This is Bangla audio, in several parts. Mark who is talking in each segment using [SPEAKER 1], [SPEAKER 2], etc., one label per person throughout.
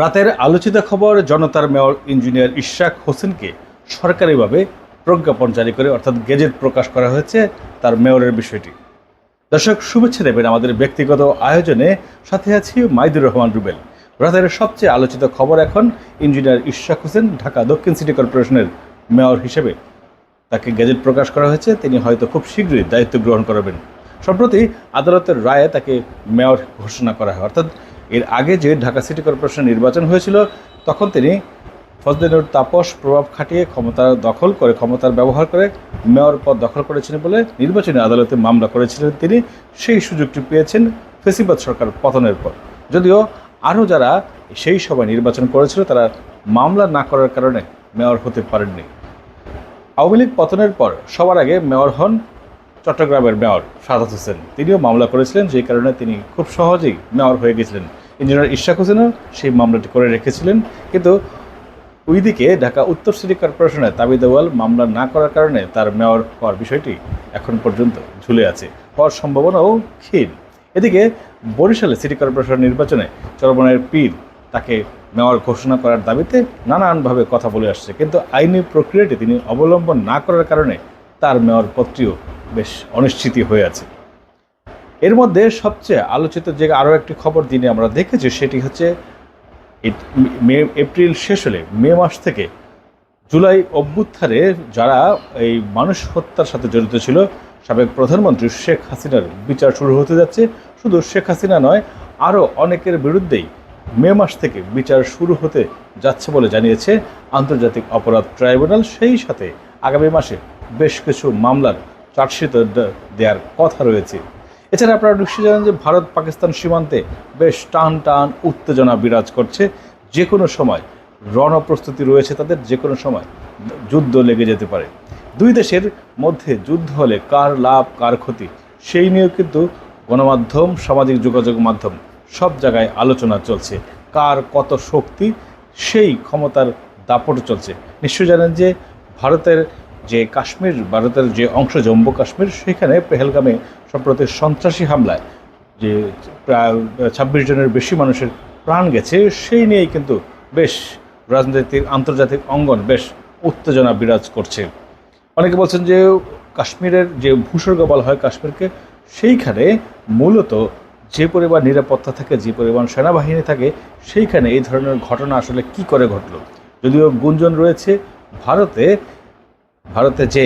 [SPEAKER 1] রাতের আলোচিত খবর, জনতার মেয়র ইঞ্জিনিয়ার ইশরাক হোসেনকে সরকারিভাবে প্রজ্ঞাপন জারি করে অর্থাৎ গেজেট প্রকাশ করা হয়েছে তার মেয়রের বিষয়টি। দর্শক, শুভেচ্ছা দেবেন আমাদের ব্যক্তিগত আয়োজনে। সাথে আছি মাইদুর রহমান রুবেল। রাতের সবচেয়ে আলোচিত খবর এখন ইঞ্জিনিয়ার ইশরাক হোসেন ঢাকা দক্ষিণ সিটি কর্পোরেশনের মেয়র হিসেবে। তাকে গেজেট প্রকাশ করা হয়েছে, তিনি হয়তো খুব শীঘ্রই দায়িত্ব গ্রহণ করবেন। সম্প্রতি আদালতের রায়ে তাকে মেয়র ঘোষণা করা হয়। অর্থাৎ এর আগে যে ঢাকা সিটি কর্পোরেশন নির্বাচন হয়েছিল, তখন তিনি ফজলিনুর তাপস প্রভাব খাটিয়ে ক্ষমতা দখল করে, ক্ষমতার ব্যবহার করে মেয়র পদ দখল করেছিলেন বলে নির্বাচনী আদালতে মামলা করেছিলেন তিনি। সেই সুযোগটি পেয়েছেন ফেসিবাদ সরকার পতনের পর। যদিও আরও যারা সেই সময় নির্বাচন করেছিল, তারা মামলা না করার কারণে মেয়র হতে পারেননি। আওয়ামী লীগ পতনের পর সবার আগে মেয়র হন চট্টগ্রামের মেয়র সাদাত হোসেন। তিনিও মামলা করেছিলেন, যে কারণে তিনি খুব সহজেই মেয়র হয়ে গেছিলেন। ইঞ্জিনিয়ার ইশাক হোসেনও সেই মামলাটি করে রেখেছিলেন। কিন্তু ওইদিকে ঢাকা উত্তর সিটি কর্পোরেশনে তাবি দেওয়াল মামলা না করার কারণে তার মেয়র হওয়ার বিষয়টি এখন পর্যন্ত ঝুলে আছে, হওয়ার সম্ভাবনাও ক্ষীণ। এদিকে বরিশালে সিটি কর্পোরেশন নির্বাচনে চরমনের পীর তাকে মেয়র ঘোষণা করার দাবিতে নানানভাবে কথা বলে আসছে। কিন্তু আইনি প্রক্রিয়াটি তিনি অবলম্বন না করার কারণে তার মেয়র পত্রীও বেশ অনিশ্চিতই হয়ে আছে। এর মধ্যে সবচেয়ে আলোচিত যে আরও একটি খবর দিনে আমরা দেখেছি, সেটি হচ্ছে মে, এপ্রিল শেষ হলে, মে মাস থেকে জুলাই অভ্যুত্থানে যারা এই মানুষ হত্যার সাথে জড়িত ছিল, সাবেক প্রধানমন্ত্রী শেখ হাসিনার বিচার শুরু হতে যাচ্ছে। শুধু শেখ হাসিনা নয়, আরও অনেকের বিরুদ্ধেই মে মাস থেকে বিচার শুরু হতে যাচ্ছে বলে জানিয়েছে আন্তর্জাতিক অপরাধ ট্রাইব্যুনাল। সেই সাথে আগামী মাসে বেশ কিছু মামলার চার্জশিট দেওয়ার কথা রয়েছে। এছাড়া আপনারা নিশ্চয়ই জানেন যে ভারত পাকিস্তান সীমান্তে বেশ টান টান উত্তেজনা বিরাজ করছে। যে কোনো সময় রণপ্রস্তুতি রয়েছে তাদের, যে কোনো সময় যুদ্ধ লেগে যেতে পারে। দুই দেশের মধ্যে যুদ্ধ হলে কার লাভ, কার ক্ষতি, সেই নিয়েও কিন্তু গণমাধ্যম, সামাজিক যোগাযোগ মাধ্যম সব জায়গায় আলোচনা চলছে। কার কত শক্তি, সেই ক্ষমতার দাপট চলছে। নিশ্চয়ই জানেন যে ভারতের যে কাশ্মীর, ভারতের যে অংশ, জম্মু কাশ্মীর, সেখানে পেহেলগামে সম্প্রতি সন্ত্রাসী হামলায় যে প্রায় ছাব্বিশ জনের বেশি মানুষের প্রাণ গেছে, সেই নিয়েই কিন্তু বেশ রাজনৈতিক আন্তর্জাতিক অঙ্গন বেশ উত্তেজনা বিরাজ করছে। অনেকে বলছেন যে কাশ্মীরের যে ভূস্বর্গ বলা হয় কাশ্মীরকে, সেইখানে মূলত যে পরিমাণ নিরাপত্তা থাকে, যে পরিমাণ সেনাবাহিনী থাকে, সেইখানে এই ধরনের ঘটনা আসলে কি করে ঘটলো? যদিও গুঞ্জন রয়েছে, ভারতে ভারতে যে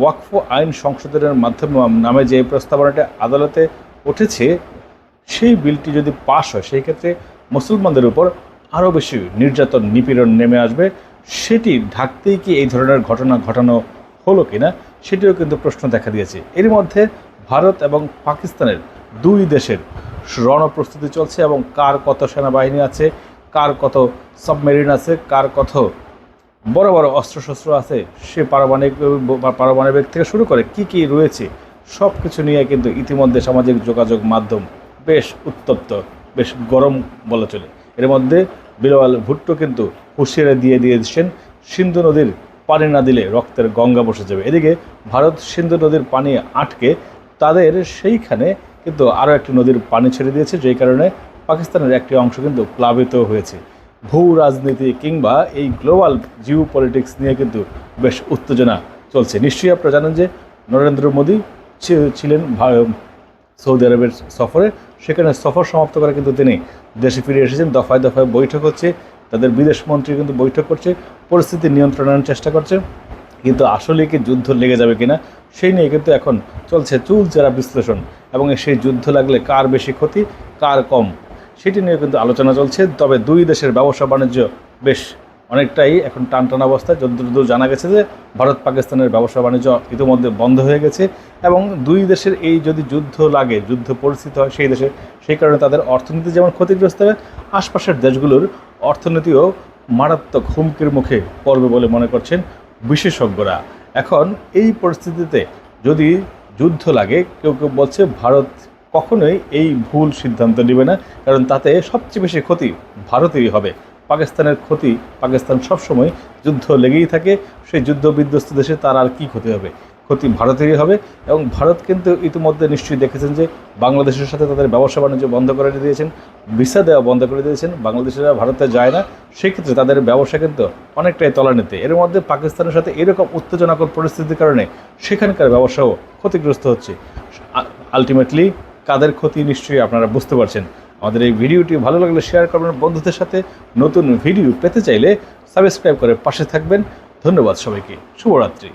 [SPEAKER 1] ওয়াকফ আইন সংশোধনের মাধ্যমে নামে যে প্রস্তাবনাটা আদালতে উঠেছে, সেই বিলটি যদি পাশ হয়, সেই ক্ষেত্রে মুসলমানদের উপর আরও বেশি নির্যাতন, নিপীড়ন নেমে আসবে। সেটি ঢাকতেই কি এই ধরনের ঘটনা ঘটানো হলো কিনা, সেটিও কিন্তু প্রশ্ন দেখা দিয়েছে। এর মধ্যে ভারত এবং পাকিস্তানের দুই দেশের রণপ্রস্তুতি চলছে এবং কার কত সেনাবাহিনী আছে, কার কত সাবমেরিন আছে, কার কত বড় বড় অস্ত্রশস্ত্র আছে, সে পারমাণবিক পারমাণবিক থেকে শুরু করে কি কি রয়েছে সব কিছু নিয়ে কিন্তু ইতিমধ্যে সামাজিক যোগাযোগ মাধ্যম বেশ উত্তপ্ত, বেশ গরম বলা চলে। এর মধ্যে বিরওয়াল ভুট্টো কিন্তু হুঁশিয়ারি দিয়ে দিয়েছেন, সিন্ধু নদীর পানি না দিলে রক্তের গঙ্গা বসে যাবে। এদিকে ভারত সিন্ধু নদীর পানি আটকে তাদের সেইখানে কিন্তু আরও একটি নদীর পানি ছেড়ে দিয়েছে, যেই কারণে পাকিস্তানের একটি অংশ কিন্তু প্লাবিত হয়েছে। ভূ রাজনীতি কিংবা এই গ্লোবাল জিও পলিটিক্স নিয়ে কিন্তু বেশ উত্তেজনা চলছে। নিশ্চয়ই আপনারা জানেন যে নরেন্দ্র মোদী ছিলেন সৌদি আরবের সফরে। সেখানে সফর সমাপ্ত করে কিন্তু তিনি দেশে ফিরে এসেছেন। দফায় দফায় বৈঠক হচ্ছে। তাদের বিদেশ মন্ত্রী কিন্তু বৈঠক করছে। পরিস্থিতি নিয়ন্ত্রণের চেষ্টা করছে। কিন্তু আসলে কি যুদ্ধ লেগে যাবে কিনা, সেই নিয়ে কিন্তু এখন চলছে চুলচেরা বিশ্লেষণ। এবং সেই যুদ্ধ লাগলে কার বেশি ক্ষতি, কার কম? সেটি নিয়ে কিন্তু আলোচনা চলছে। তবে দুই দেশের ব্যবসা বাণিজ্য বেশ অনেকটাই এখন টান টান অবস্থায় যতদূর জানা গেছে যে ভারত পাকিস্তানের ব্যবসা বাণিজ্য ইতিমধ্যে বন্ধ হয়ে গেছে এবং দুই দেশের এই যদি যুদ্ধ লাগে, যুদ্ধ পরিস্থিতি হয় সেই দেশে, সেই কারণে তাদের অর্থনীতি যেমন ক্ষতিগ্রস্ত হবে আশপাশের দেশগুলোর অর্থনীতিও মারাত্মক হুমকির মুখে পড়বে বলে মনে করছেন বিশেষজ্ঞরা। এখন এই পরিস্থিতিতে যদি যুদ্ধ লাগে, কেউ কেউ বলছে ভারত কখনোই এই ভুল সিদ্ধান্ত নেবে না, কারণ তাতে সবচেয়ে বেশি ক্ষতি ভারতেরই হবে। পাকিস্তানের ক্ষতি পাকিস্তান সবসময় যুদ্ধ লেগেই থাকে, সেই যুদ্ধ বিধ্বস্ত দেশে তার আর কি ক্ষতি হবে? ক্ষতি ভারতেরই হবে এবং ভারত কিন্তু ইতিমধ্যে নিশ্চয়ই দেখেছেন যে বাংলাদেশের সাথে তাদের ব্যবসা বাণিজ্য বন্ধ করে দিয়েছেন, ভিসা দেওয়া বন্ধ করে দিয়েছেন, বাংলাদেশিরা ভারতে যায় না, সেক্ষেত্রে তাদের ব্যবসা কিন্তু অনেকটাই তলানিতে। এর মধ্যে পাকিস্তানের সাথে এরকম উত্তেজনাকর পরিস্থিতির কারণে সেখানকার ব্যবসাও ক্ষতিগ্রস্ত হচ্ছে। আলটিমেটলি কাদের ক্ষতি নিশ্চয়ই আপনারা বুঝতে পারছেন। আমাদের এই ভিডিওটি ভালো লাগলে শেয়ার করবেন বন্ধুদের সাথে। নতুন ভিডিও পেতে চাইলে সাবস্ক্রাইব করে পাশে থাকবেন। ধন্যবাদ সবাইকে। শুভরাত্রি।